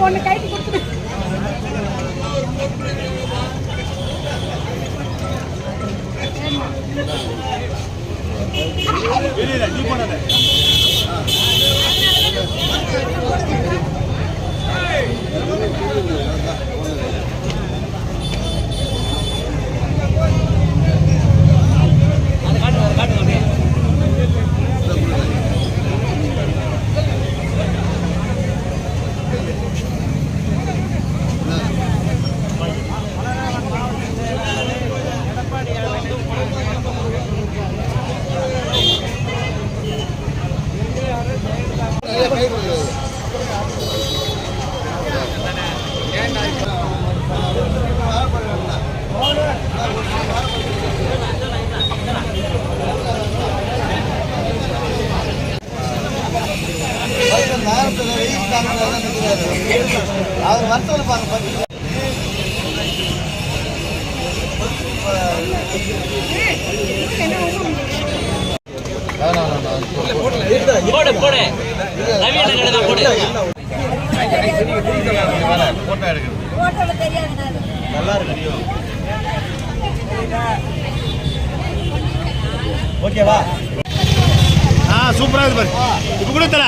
ஒன்று நீ கொடுத்துரு அவர் வருத்தம் பாருங்க போடு. போடு போடு. அது. நல்லா இருக்கு. ஓகேவா? ஆ சூப்பராக இருக்கு இப்போ கூட தர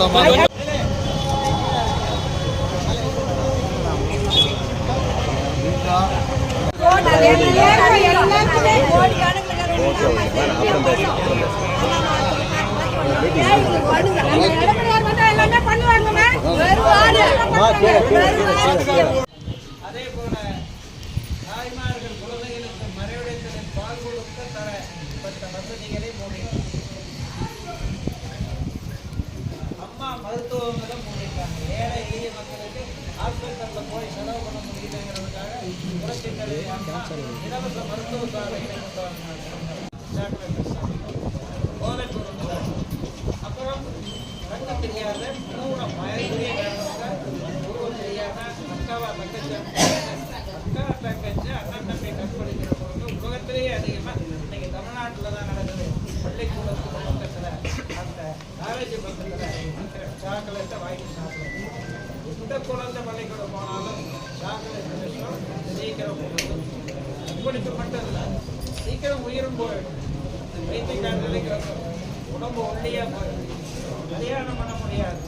ஓட்டோ அதே போல தாய்மார்கள் குழந்தைகளுக்கு மறைவிடத்தில் பால் கொடுக்க தரப்பட்ட வசதிகளை மூடி அம்மா மருத்துவங்களும் மூடிட்டாங்க ஏழை எளிய மக்களுக்கு ஹாஸ்பிட்டலில் போய் செலவு பண்ண முடியலங்கிறதுக்காக புரட்சி இலவச மருத்துவ சாலைகளை கொண்டு வந்தாங்க சாக்லேட்டை வாங்கி சாப்பிடுவோம் எந்த குழந்தை பள்ளிக்கூடம் போனாலும் சாக்லேட் விஷயம் சீக்கிரம் போகும் மட்டும் இல்லை சீக்கிரம் உயிரும் போயிடும் வைத்தியக்காரர்களுக்கு உடம்பு ஒல்லியா போயிடும். கல்யாணம் பண்ண முடியாது.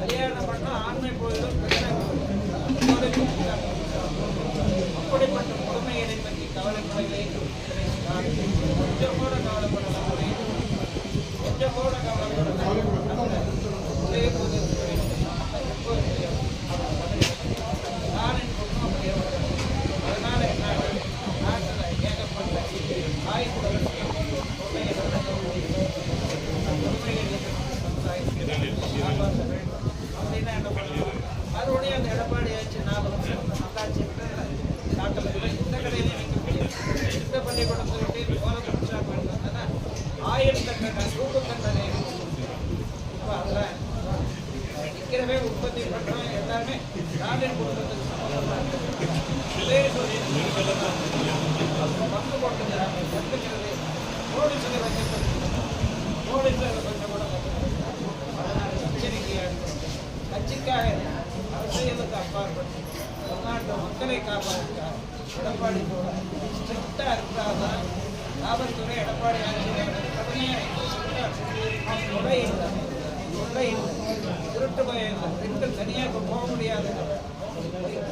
கல்யாணம் பண்ணா ஆண்மை போயிடும். கட்சிக்காக அரசியலுக்கு அப்பாற்பட்டு தமிழ்நாட்டு மக்களை காப்பாற்றுக்காக எடப்பாடி போல ஸ்ட்ரிக்டாக இருந்தால்தான் காவல்துறை எடப்பாடி ஆட்சியில் கடுமையாக கொலை இல்லை திருட்டு பயம் இல்லை பெண்கள் தனியாக போக முடியாது.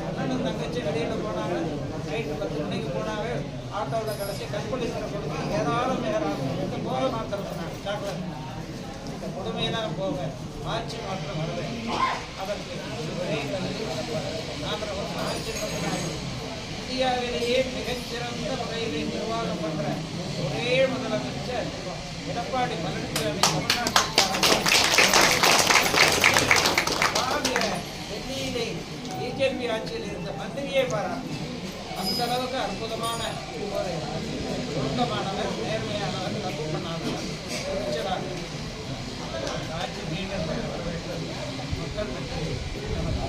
அண்ணனும் தங்கச்சி வெளியில் போனாங்க. நைட்டு பத்து மணிக்கு போனாங்க. ஆட்டோவில் கிடச்சி கற்பழிக்கிற கொடுத்து ஏராளம் ஏராளம் இந்த போல மாத்திரம் சாக்லேட் இந்த கொடுமையெல்லாம் போக ஆட்சி மாற்றம் வருவேன் அதற்கு ஒரே கல்வி நாங்கள் வந்து ஆட்சி நடத்தினார்கள் இந்தியாவிலேயே மிகச்சிறந்த முறையிலே நிர்வாகம் பண்ற ஒரே முதலமைச்சர் எடப்பாடி பழனிசாமி தமிழ்நாட்டில் பிஜேபி ஆட்சியில் இருந்த மந்திரியே பாராட்டு. அந்த அளவுக்கு அற்புதமான ஒரு சுருக்கமானவர் நேர்மையானவர் தப்பு பண்ணாதவர் துணிச்சலாக ஆட்சி மீண்டும் வர வேண்டும். மக்கள் பற்றி நமக்கு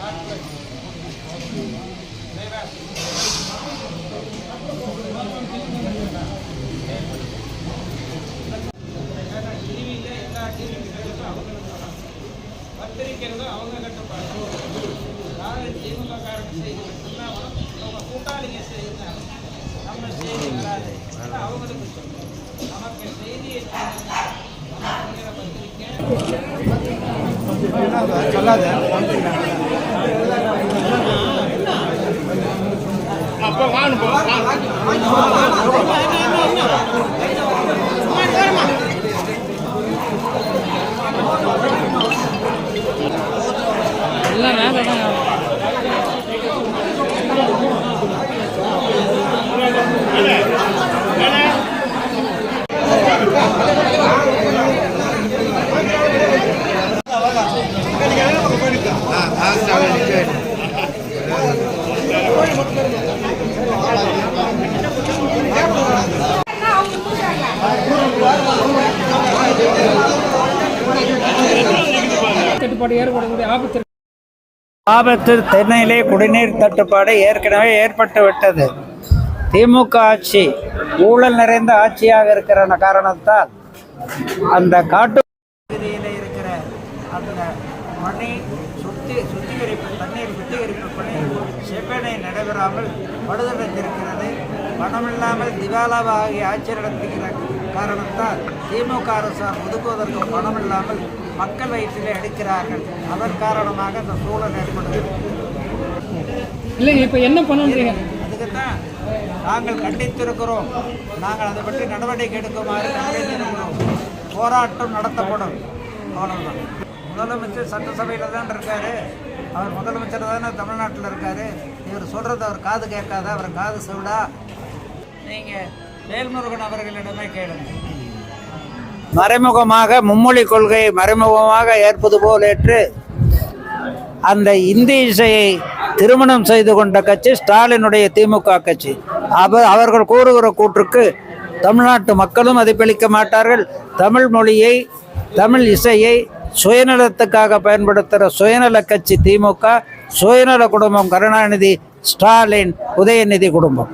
நாட்கள் அவங்க கட்டுப்பாடு செய்தி அவங்க கூட்டாளிங்க நம்ம செய்தி வராது அவங்களுக்கு நமக்கு செய்தியை வாங்க. கட்டுப்பாடு ஏற்படக்கூடிய ஆபத்து ஆபத்து தென்னையிலே குடிநீர் தட்டுப்பாடு ஏற்கனவே ஏற்பட்டு விட்டது. திமுக ஆட்சி ஊழல் நிறைந்த ஆட்சியாக இருக்கிற காரணத்தால் அந்த காட்டு பகுதியில் இருக்கிற அந்த மணி சுத்தி சுத்திகரிப்பு தண்ணீர் சுத்திகரிப்பு பணி செப்பனை நடைபெறாமல் படுதடைந்திருக்கிறது பணமில்லாமல் திவாலாவாகி ஆட்சி நடத்துகிற காரணத்தால் திமுக அரசால் ஒதுக்குவதற்கு பணமில்லாமல் மக்கள் வயிற்றிலே எடுக்கிறார்கள் அதன் காரணமாக இந்த சூழல் ஏற்படுகிறது. இல்லைங்க இப்போ என்ன பண்ணுன்றீங்க அதுக்குத்தான் நாங்கள் கண்டித்திருக்கிறோம். நாங்கள் அதை பற்றி நடவடிக்கை எடுக்குமாறு கண்டித்திருக்கிறோம் போராட்டம் நடத்தப்படும். அவ்வளவுதான். முதலமைச்சர் சட்டசபையில் தான் இருக்காரு. அவர் முதலமைச்சர் தானே தமிழ்நாட்டில் இருக்காரு. இவர் சொல்றது அவர் காது கேட்காத? அவர் காது சொல்டா நீங்கள் வேல்முருகன் அவர்களிடமே கேளுங்க. மறைமுகமாக மும்மொழி கொள்கையை மறைமுகமாக ஏற்பது போல் ஏற்று அந்த இந்தி இசையை திருமணம் செய்து கொண்ட கட்சி ஸ்டாலினுடைய திமுக கட்சி. அவ அவர்கள் கூறுகிற கூற்றுக்கு தமிழ்நாட்டு மக்களும் மதிப்பளிக்க மாட்டார்கள். தமிழ் மொழியை தமிழ் இசையை சுயநலத்துக்காக பயன்படுத்துகிற சுயநல கட்சி திமுக சுயநல குடும்பம் கருணாநிதி ஸ்டாலின் உதயநிதி குடும்பம்.